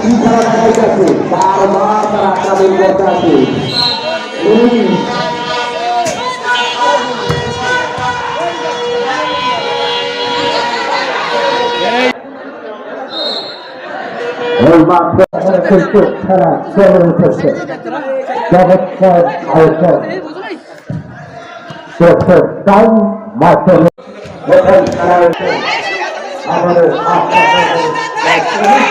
কি খেলা দেখাইতেছে বারবার তারা আক্রমণ করতে আছে। জগৎসর আয়োজন মাধ্যমে। আমাদের আপনাদের আপনাদের চলছে আপনারাই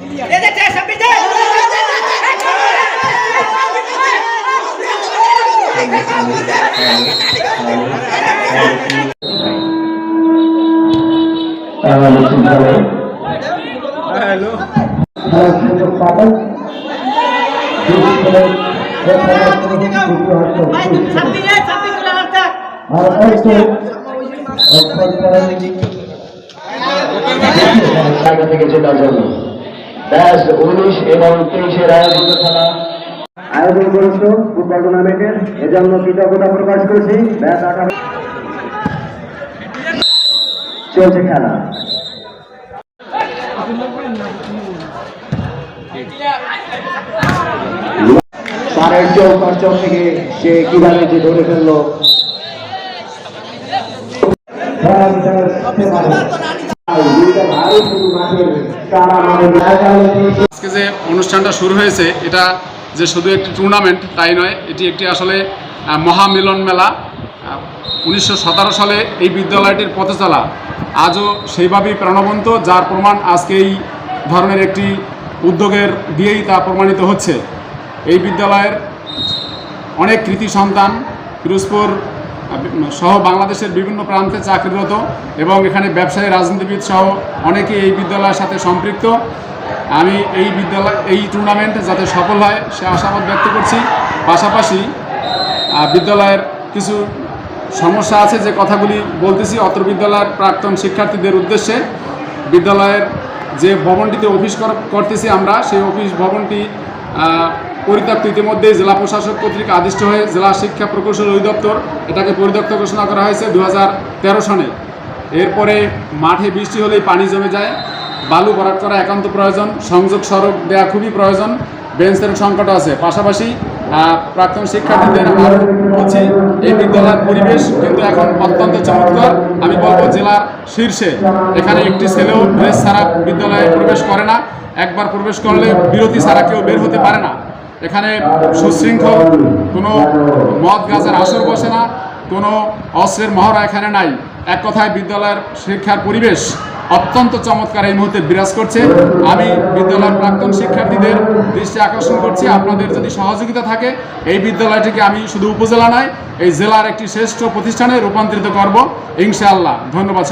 উনিশ এবং তেইশের আয়োজিত খেলা আয়োজন করেছিল ফুটবল টুর্নামেন্টের এজন্য কৃতজ্ঞতা প্রকাশ করেছি। ব্যাস আগামী চলছে খেলা। পাড়ের চৌকার চৌক থেকে সে কীভাবে যে ধরে ফেলল। আজকে যে অনুষ্ঠানটা শুরু হয়েছে, এটা যে শুধু একটি টুর্নামেন্ট তাই নয়, এটি একটি আসলে মহামিলন মেলা। উনিশশো সতেরো সালে এই বিদ্যালয়টির পথে চলা আজও সেইভাবেই প্রাণবন্ত, যার প্রমাণ আজকে এই ধরনের একটি উদ্যোগের দিয়েই তা প্রমাণিত হচ্ছে। এই বিদ্যালয়ের অনেক কৃতি সন্তান, পিরোজপুর সহ বাংলাদেশের বিভিন্ন প্রান্তে চাকরিরত এবং এখানে ব্যবসায়ী, রাজনীতিবিদ সহ অনেকেই এই বিদ্যালয়ের সাথে সম্পৃক্ত। আমি এই বিদ্যালয়, এই টুর্নামেন্ট যাতে সফল হয়, সে আশাবাদ ব্যক্ত করছি। পাশাপাশি বিদ্যালয়ের কিছু সমস্যা আছে যে কথাগুলি বলতেছি, অত্র বিদ্যালয়ের প্রাক্তন শিক্ষার্থীদের উদ্দেশ্যে। বিদ্যালয়ের যে ভবনটিতে অফিস কর- করতেছি আমরা, সেই অফিস ভবনটি পরিত্যক্ত ইতিমধ্যেই জেলা প্রশাসক কর্তৃক আদিষ্ট হয়ে জেলা শিক্ষা প্রকৌশল অধিদপ্তর এটাকে পরিত্যক্ত ঘোষণা করা হয়েছে দু হাজার তেরো সনে। এরপরে মাঠে বৃষ্টি হলেই পানি জমে যায়। বালু ভরাট করা একান্ত প্রয়োজন, সংযোগ সড়ক দেওয়া খুবই প্রয়োজন, বেঞ্চের সংকট আছে। পাশাপাশি প্রাক্তন শিক্ষার্থীদের আরও বলছি এই বিদ্যালয়ের পরিবেশ কিন্তু এখন অত্যন্ত চমৎকার। আমি বলব জেলার শীর্ষে, এখানে একটি ছেলেও ড্রেস ছাড়া বিদ্যালয়ে প্রবেশ করে না। একবার প্রবেশ করলে বিরতি ছাড়া কেউ বের হতে পারে না। এখানে সুশৃঙ্খল, কোনো মদ গাছের আসর বসে না, কোনো অস্ত্রের মহড়া এখানে নাই। এক কথায় বিদ্যালয়ের শিক্ষার পরিবেশ অত্যন্ত চমৎকার এই মুহূর্তে বিরাজ করছে। আমি বিদ্যালয়ের প্রাক্তন শিক্ষার্থীদের দৃষ্টি আকর্ষণ করছি। আপনাদের যদি সহযোগিতা থাকে, এই বিদ্যালয়টিকে আমি শুধু উপজেলা নয়, এই জেলার একটি শ্রেষ্ঠ প্রতিষ্ঠানে রূপান্তরিত করব। ইনশাআল্লাহ। ধন্যবাদ